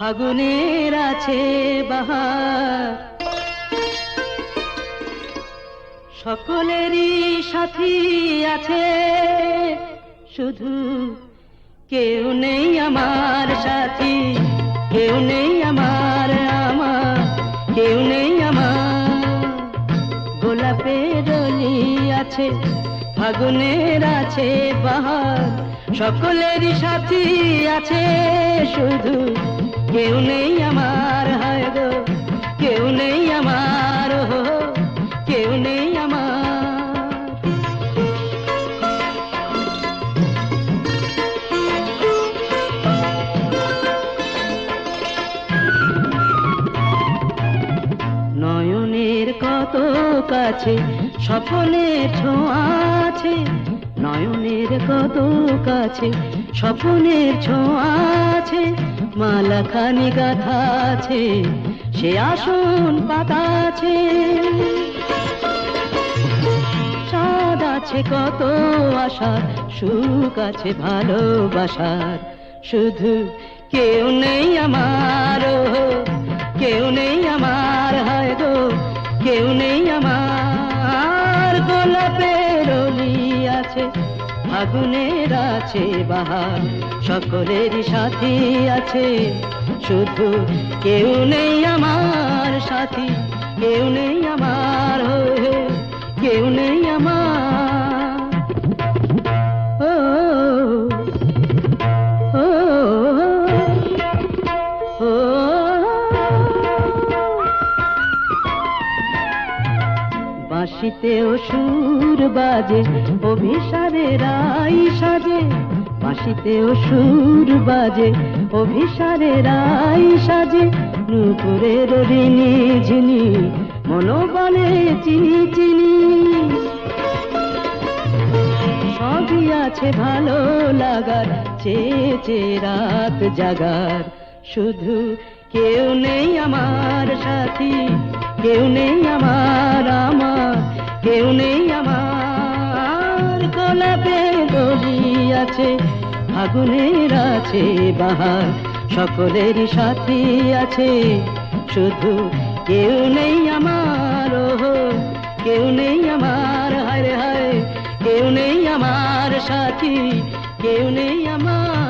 ফাগুনের আছে বাহার। সকলেরই সাথী আছে, শুধু কেউ নেই আমার সাথী, কেউ নেই আমার আমার কেউ নেই আমার। গোলাপের আছে, ফাগুনের আছে বাহার। সকলেরই সাথী আছে, শুধু কেউ নেই আমার, হায় গো। কেউ নেই আমার হো কেউ নেই আমার। নয়নের কত কাছে, স্বপনের ছোঁয়া আছে। নয়নের কত কাছে, স্বপনের ছোঁয়া আছে। মালা খানি গাথা আছে সে আসন পাতা আছে চাঁদ আছে কত আশার, সুখ আছে ভালোবাসার। শুধু কেউ নেই আমার কেউ নেই আমার, হয় গো, কেউ নেই আগুনের আছে বাহার। সকলের সাথী আছে। শুধু কেউ নেই আমার সাথী। কেউ নেই আমার হয়ে, কেউ নেই আমার বাঁশিতেও সুর বাজে অভিসারে রাই সাজে। বাঁশিতেও সুর বাজে অভিসারে রাই সাজে। নুপুরের ঋণী ঝিনি, মনোবলে চিনি চিনি। সবই আছে ভালো লাগার, চেয়ে চেয়ে রাত জাগার। শুধু কেউ নেই আমার সাথী, কেউ নেই আমার আমার কেউ নেই আমার গোলাপে গলি আছে, আগুনের আছে বাহার সকলেরই সাথী আছে। শুধু কেউ নেই আমার কেউ নেই আমার, হায় হায়, কেউ নেই আমার সাথী, কেউ নেই আমার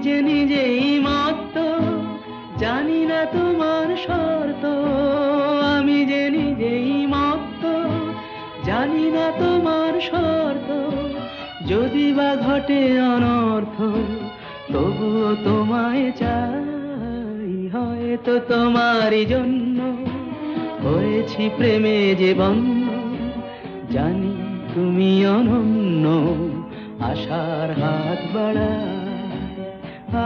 যে নিজেই মত্ত জানি না তোমার শর্ত। আমি যে নিজেই মত্ত জানি না তোমার শর্ত। যদি বা ঘটে অনর্থ, তবুও তোমায় চাই। হয়তো তোমারই জন্য হয়েছি প্রেমে যে বন্য। জানি তুমি অনন্য, আশার হাত আহা আমি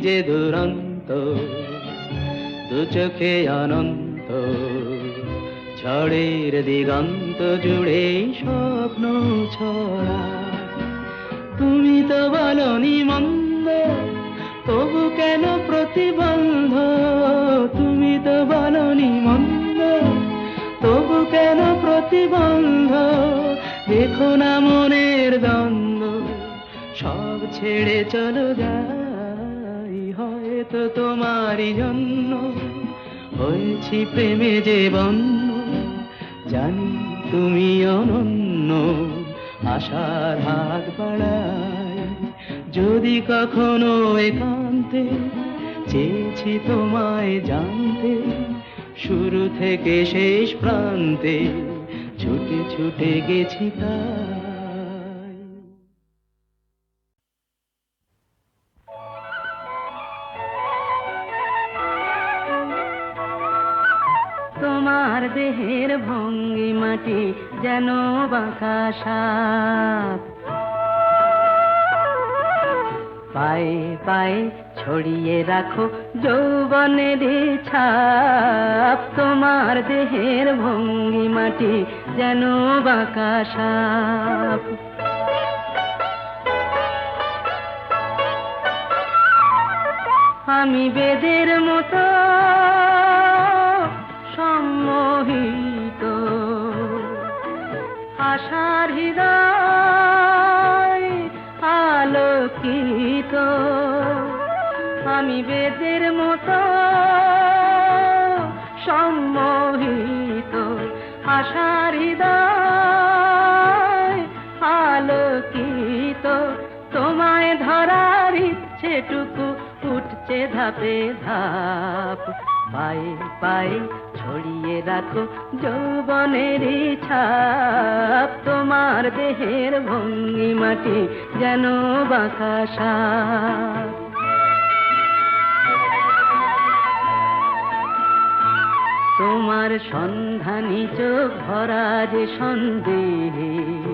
যে দুরন্ত দু চোখে অনন্ত ঝড়ের দিগন্ত জুড়ে স্বপ্ন ছড়া। তুমি তো বলনি মন্দ, তবু কেন প্রতিবন্ধ? তুমি তো বলনি মন্দ, তবু কেন প্রতিবন্ধ? দেখো না মনের দ্বন্দ্ব, সব ছেড়ে চলো যাই, হয়তো তোমারই জন্য হয়েছি প্রেমে যে বন্য জানি তুমি অনন্য। আশার হাত বাড়াই যদি কখনো একান্তে চেয়েছি তোমায় জানতে, শুরু থেকে শেষ প্রান্তে ছুটে ছুটে গেছি তাই। দেহের ভঙ্গি মাটি যেন বাঁকা সাপ। পায়ে পায়ে ছড়িয়ে রাখো যৌবনের ছাপ। তোমার দেহের ভঙ্গি মাটি যেন বাঁকা সাপ। আমি বেদের মতো সম্মোহিত আশার হৃদয় আলোকিত। আমি বেদের মতো সম্মোহিত। আশার হৃদয় আলোকিত। তোমায় ধরার ইচ্ছেটুকু উঠছে ধাপে ধাপ। পায়ে পায়ে ছড়িয়ে রাখো যৌবনের ছাপ। তোমার দেহের ভঙ্গি মাটি যেন বাঁকা সাপ। তোমার সন্ধানী চোখ ভরা যে সন্দেহে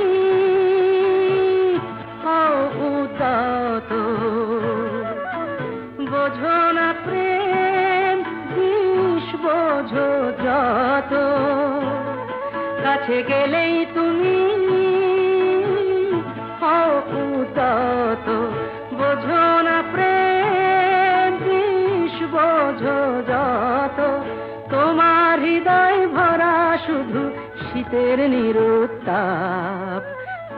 কাছে গেলেই তুমি উদাত। বোঝো না প্রেম বোঝো যত। তোমার হৃদয় ভরা শুধু শীতের নিরুত্তাপ।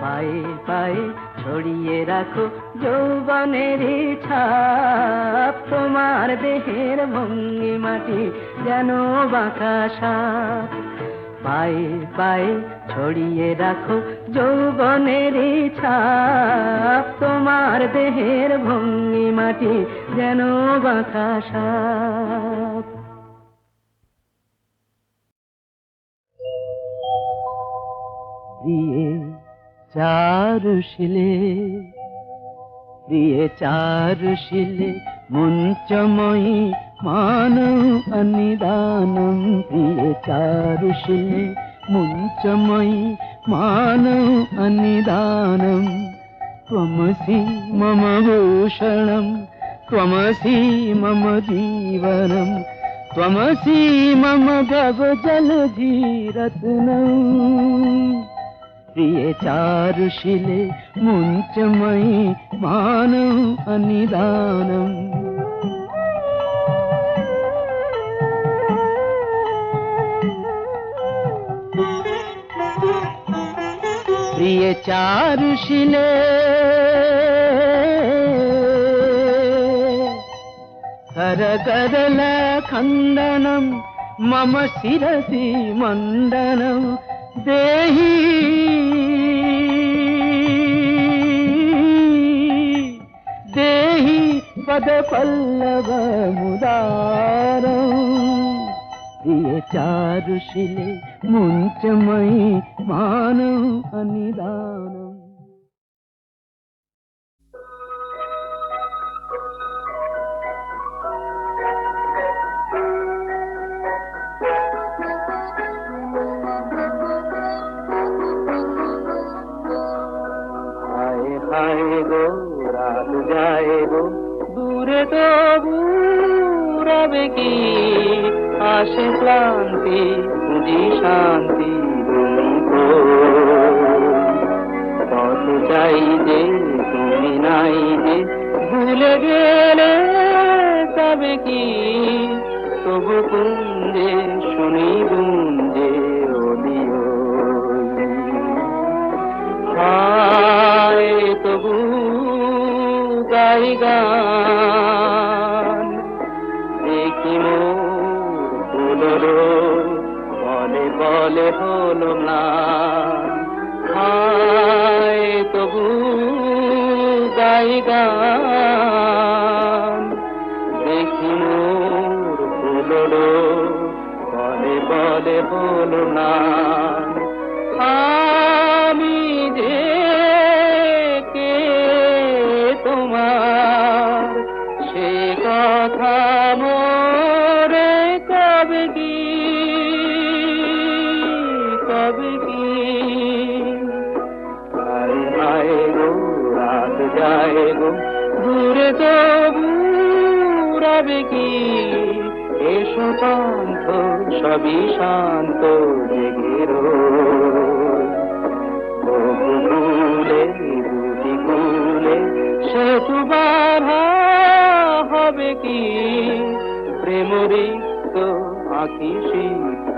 পায়ে পায়ে ছড়িয়ে রাখো যৌবনের ছাপ। তোমার দেহের ভঙ্গি মাটি যেন বাঁকা সাপ। পায়ে পায়ে ছড়িয়ে রাখো যৌবনের ছাপ। তোমার দেহের ভঙ্গি মাটি যেন বাঁকা সাপ। প্রিয়ে চারুশিলে প্রিয়ে চারুশিলে মুঞ্চময়ী মানৌ অনিদানম। প্রিয়ে मुञ्चमयि मानव अन्निदानं त्वमसि मम भूषणं त्वमसि मम जीवनं त्वमसि मम भवजलधीरत्नम् जलजीरत् प्रियचारुशिले मुञ्चमयि मानव अनिदानम् ऋषिले हर करलखण्डनं मम शिरसि मण्डनं देहि। देहि पदपल्लव उदार ऋषिले मुञ्चमयी भानं अनिदानम्। আয় গো রাত যায় গো দূরে তো বুড়াবে কি আসে ক্লান্তি বুঝি শান্তি ভুলে গেলে তবে কি? তবু কুঞ্জে শুনি গুঞ্জে ওলিও হায় তবু গাই গান, দেখি ফুলরো বলে বলে হলো না হলো না, আমি যে কে তোমার সে কথা মোরে কবে কি কবে কি? হায় গো রাত যায় গো দূরে তবু রবে কি? এসো পান্থ, সবই শান্ত, জেগে রোয় কুলে দুটি সেতু বাধা হবে কি? প্রেমরিক্ত আঁকি সিদ্ধ।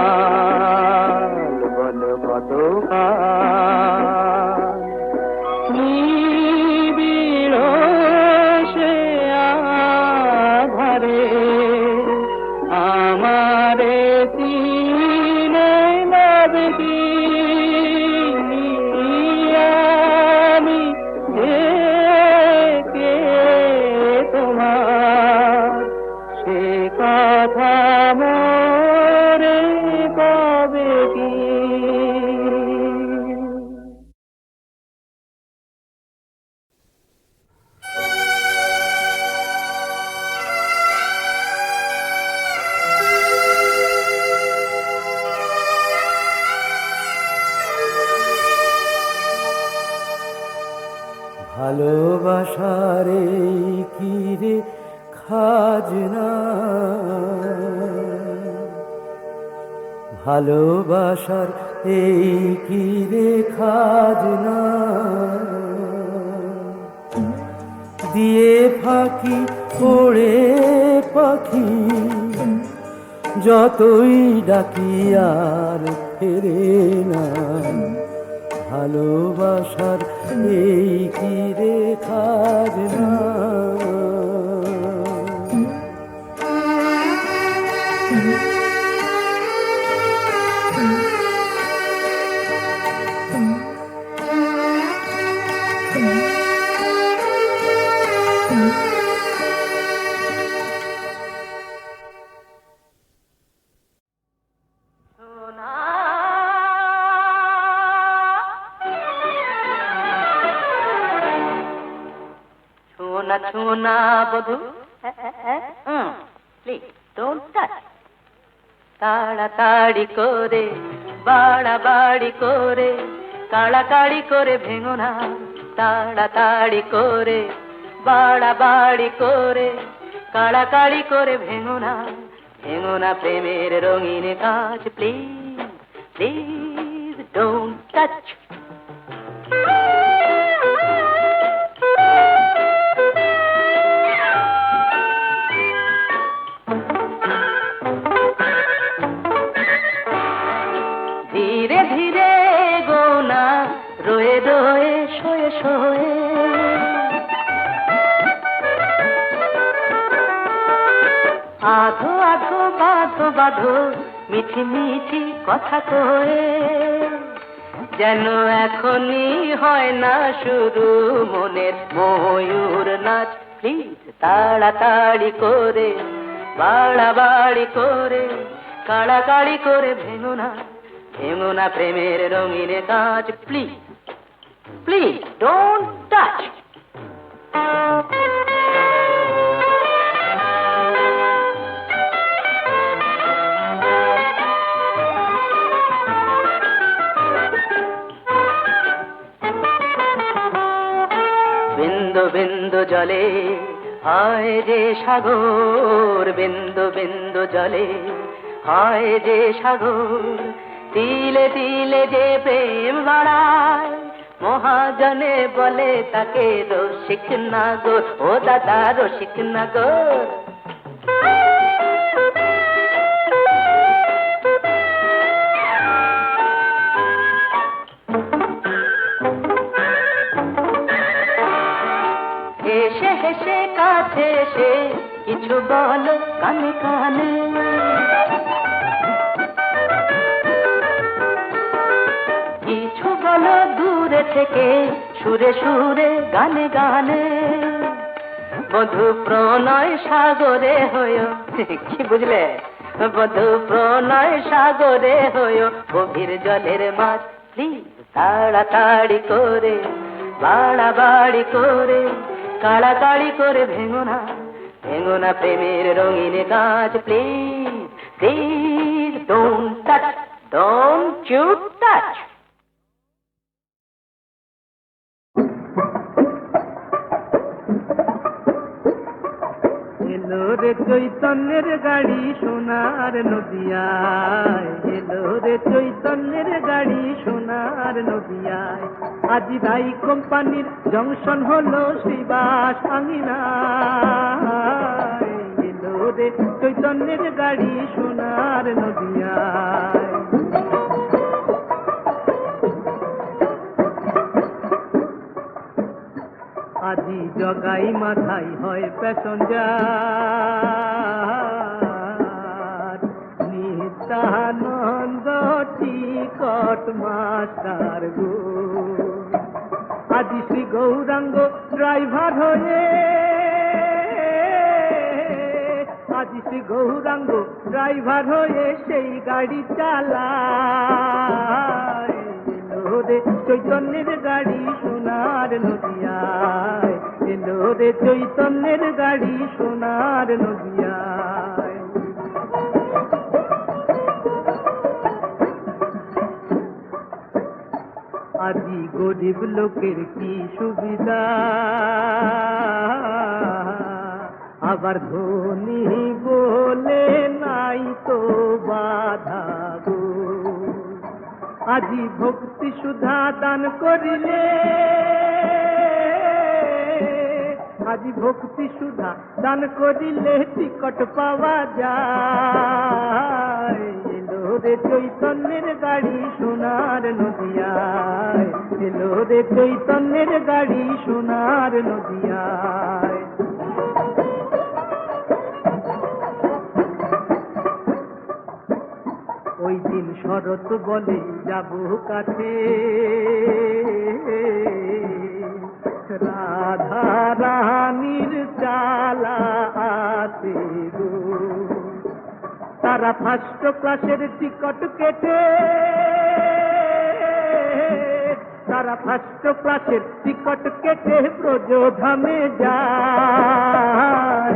ভালোবাসার এই কি রে খাজনা দিয়ে ফাঁকি পড়ে পাখি, যতই ডাকি আর ফেরে না। ভালোবাসার এই কি রে খাজনা বধু? প্লিজ ডোন্ট টাচ তাড়াতাড়ি করে, বাড়াবাড়ি করে, কাড়াকাড়ি করে ভেঙো না। তাড়াতাড়ি করে, বাড়াবাড়ি করে, কাড়াকাড়ি করে ভেঙো না। ভেঙো না প্রেমের রঙিন কাজ প্লিজ প্লিজ ডোন্ট টাচ বাধো মিঠি মিঠি কথা কয়ে। যেন এখনই হয় না শুরু মনের ময়ূর নাচ প্লিজ তাড়াতাড়ি করে, বাড়াবাড়ি করে, কাড়াকাড়ি করে ভেঙো না ভেঙো না প্রেমের রঙিনে কাজ প্লিজ প্লিজ ডোন্ট টাচ বিন্দু বিন্দু জলে, হয় যে সাগর, বিন্দু বিন্দু জলে, হয় যে সাগর, তিলে তিলে যে প্রেম বাড়ায়, মহাজনে বলে তাকে রসিক গো, ও দাদা রসিক নাগর কিছু বলো কানে কানে। কিছু বলো দূরে থেকে, সুরে সুরে গানে গানে। বধু প্রণয় সাগরে হয় কি বুঝলে? বধু প্রণয় সাগরে হয় গভীর জলের মাছ প্লিজ তাড়াতাড়ি করে, বাড়াবাড়ি করে, কাড়াকাড়ি করে ভেঙো না। ভেঙো প্রেমের রঙিন কাজ please please don't touch don't you touch রে চৈতন্যের গাড়ি সোনার নদিয়ায়। এলো রে চৈতন্যের গাড়ি সোনার নদিয়ায়। আজি রাই কোম্পানির জংশন হলো শিবাস রে চৈতন্যের গাড়ি সোনার নদিয়ায়। আজি জগাই মাথায় হয় প্যাসেঞ্জার। নিত্যানন্দ টিকট মাস্টার গো। আজি শ্রী গৌরাঙ্গ ড্রাইভার হয়ে। আজি শ্রী গৌরাঙ্গ ড্রাইভার হয়ে সেই গাড়ি চালায়। চৈতন্যের গাড়ি সোনার নদিয়ায়। এলো রে চৈতন্যের গাড়ি সোনার নদিয়ায়। আজি গরিব লোকের কি সুবিধা? আবার ধনী বলে নাই তো বাধা গো। আজি ভক্তি সুধা দান করিলে, আজি ভক্তি সুধা দান করিলে টিকট পাওয়া যায়। রে চৈতন্যের গাড়ি সোনার নদিয়ায়। এলো রে চৈতন্যের গাড়ি সোনার নদিয়ায়। ওই দিন শরৎ বলে যাব কাছে। রাধা রানীর চালা তারা ফার্স্ট ক্লাসের টিকট কেটে, তারা ফার্স্ট ক্লাসের টিকট কেটে ব্রজধামে যায়।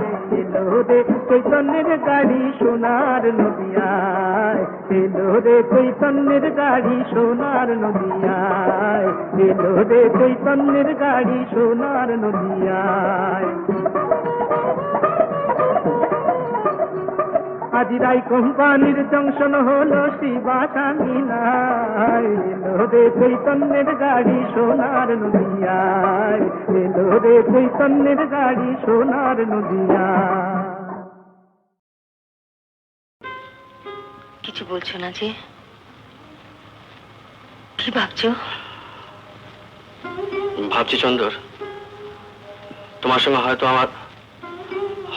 চৈতন্যের গাড়ি সোনার নদিয়ায়। এলো রে চৈতন্যের গাড়ি সোনার নদিয়ায়। এলো রে চৈতন্যের গাড়ি সোনার নদিয়ায়। আজিরাই কোম্পানির জংশন হলো শিবাসামিনায় এলো রে চৈতন্যের গাড়ি সোনার নদিয়ায়। এলো রে চৈতন্যের গাড়ি সোনার নদিয়ায়। কিছু বলছো না যে? কি ভাবছ? ভাবছি চন্দর। তোমার সঙ্গে হয়তো আমার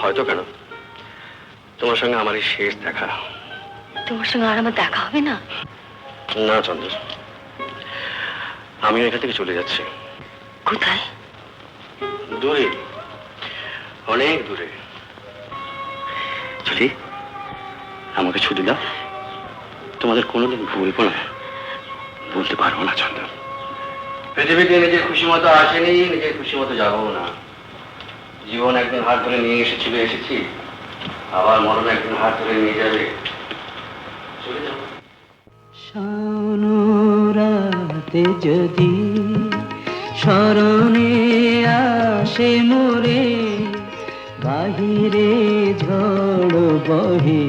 হয়তো কেন? তোমার সঙ্গে আমার এই শেষ দেখা। তোমার সঙ্গে আর আমার দেখা হবে না? না চন্দর। আমি এখান থেকে চলে যাচ্ছি। কোথায়? দূরে। অনেক দূরে। ছুটি আমাকে ছুটি দাও। তোমাদের কোনোদিন ভুলবো না। বলতে পারব না চন্দ্র। পৃথিবীতে নিজের খুশি মতো আসেনি নিজের খুশি মতো যাব না। জীবন একদিন হাত ধরে নিয়ে এসেছিল এসেছি। আবার মরণ একদিন হাত ধরে নিয়ে যাবে। শানুরাতে যদি স্মরণে আসে মোরে, বাহিরে ঝড় বহে,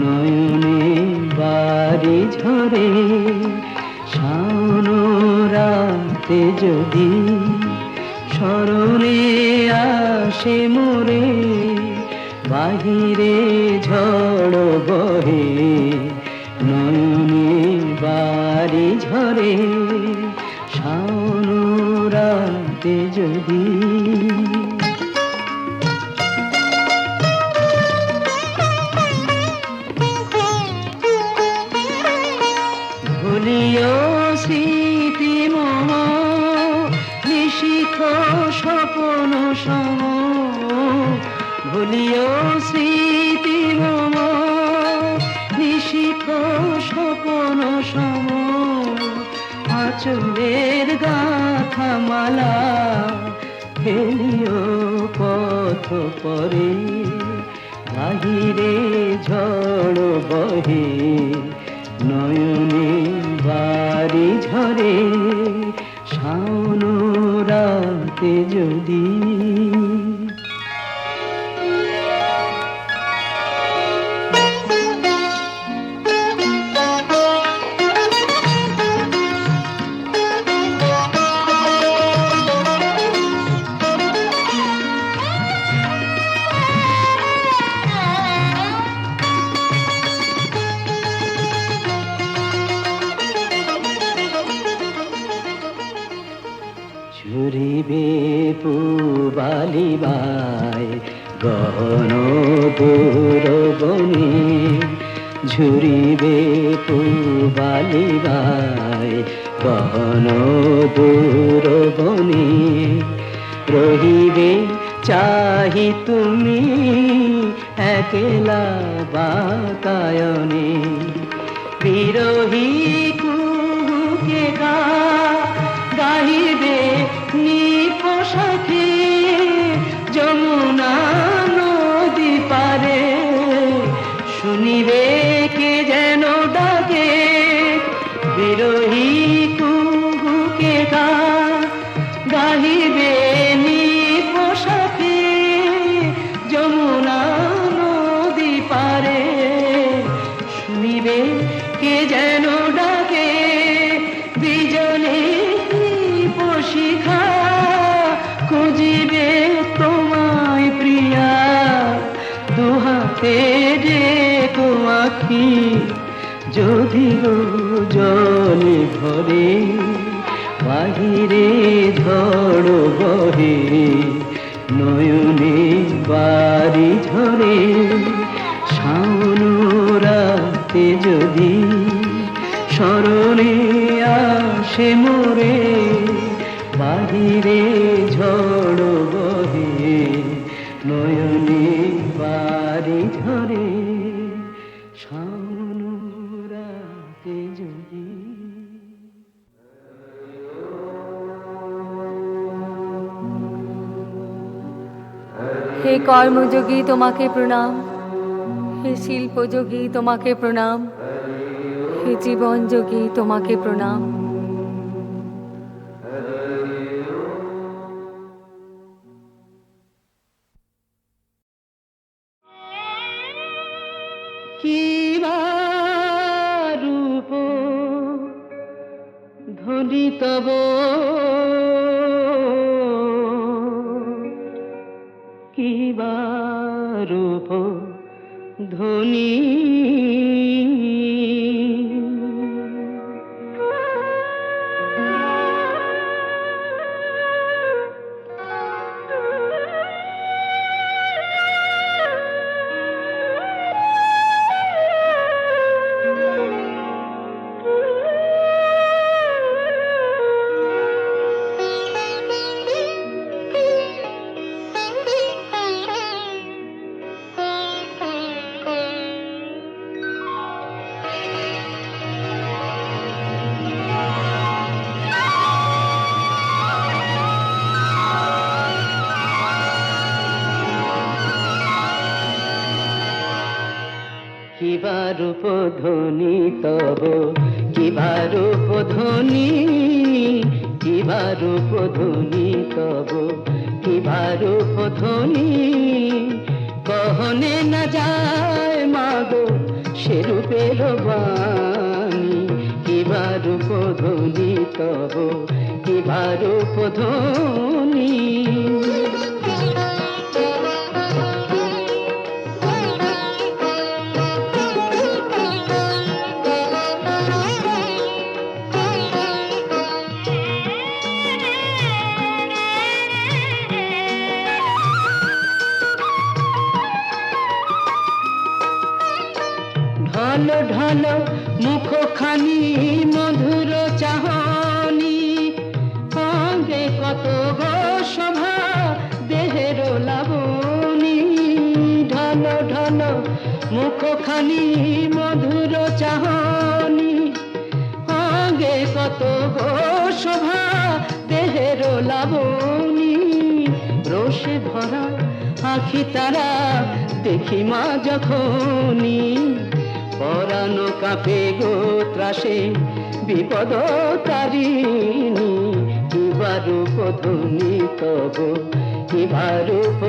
নয়নে বাড়ি ঝরে। শানুরাতে যদি স্মরণে আসে মোরে বাহিরে ঝড় বহে নয়নে বাড়ি ঝরে শাওন রাতে যদি পরে বাহিরে ঝড় বহে নয়নে বাড়ি ঝরে শাওন রাতে যদি বিরোহী কুহুকে গা নয়নে বাড়ি ঝরে শাওন রাতে যদি স্মরণে আসে মোরে, বাহিরে ঝড় বহে, নয়নে বাড়ি ঝরে। কর্মযোগী তোমাকে প্রণাম। হে শিল্পযোগী তোমাকে প্রণাম। হে জীবনযোগী তোমাকে প্রণাম। রূপ ধ্বনি তব ধ্বনি রূপ ধ্বনি তব কিবা রূপ ধ্বনি কিবা রূপ ধ্বনি তব কিবা রূপ ধ্বনি কহনে না যায় মাগো সে রূপের বাণী কিবা রূপ ধ্বনি তব কিবা রূপ ঢল মুখখানি, মধুর চাহনি। অঙ্গে কত গো শোভা, দেহের লাবণী। ঢল ঢল, মুখখানি, মধুর চাহনি। অঙ্গে কত গো শোভা, দেহের লাবণী। রোষে ভরা আখি তারা দেখি মা যখনই। পরানো কাপে গো ত্রাসে বিপদ তারিণী কিবা রূপ ধ্বনি তব কিবা রূপ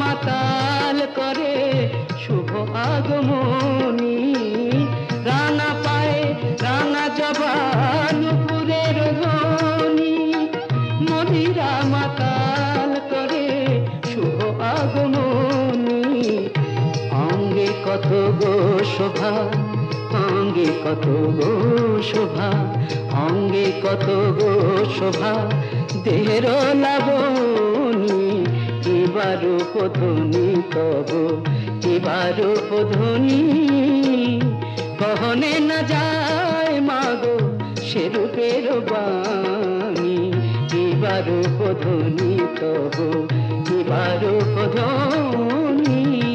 মাতাল করে শুভ আগমনী। রানা পায়ে রানা জবান পুরের ধ্বনি। মদিরা মাতাল করে শুভ আগমনী। অঙ্গে কত গো শোভা, অঙ্গে কত গো শোভা, অঙ্গে কত গো শোভা দেহের লাবণী কিবার ধ্বনি তব কিবার ধ্বনি কহনে না যায় মাগো সে রূপের বাণী কিবার ধ্বনি তব কিবার ধ্বনি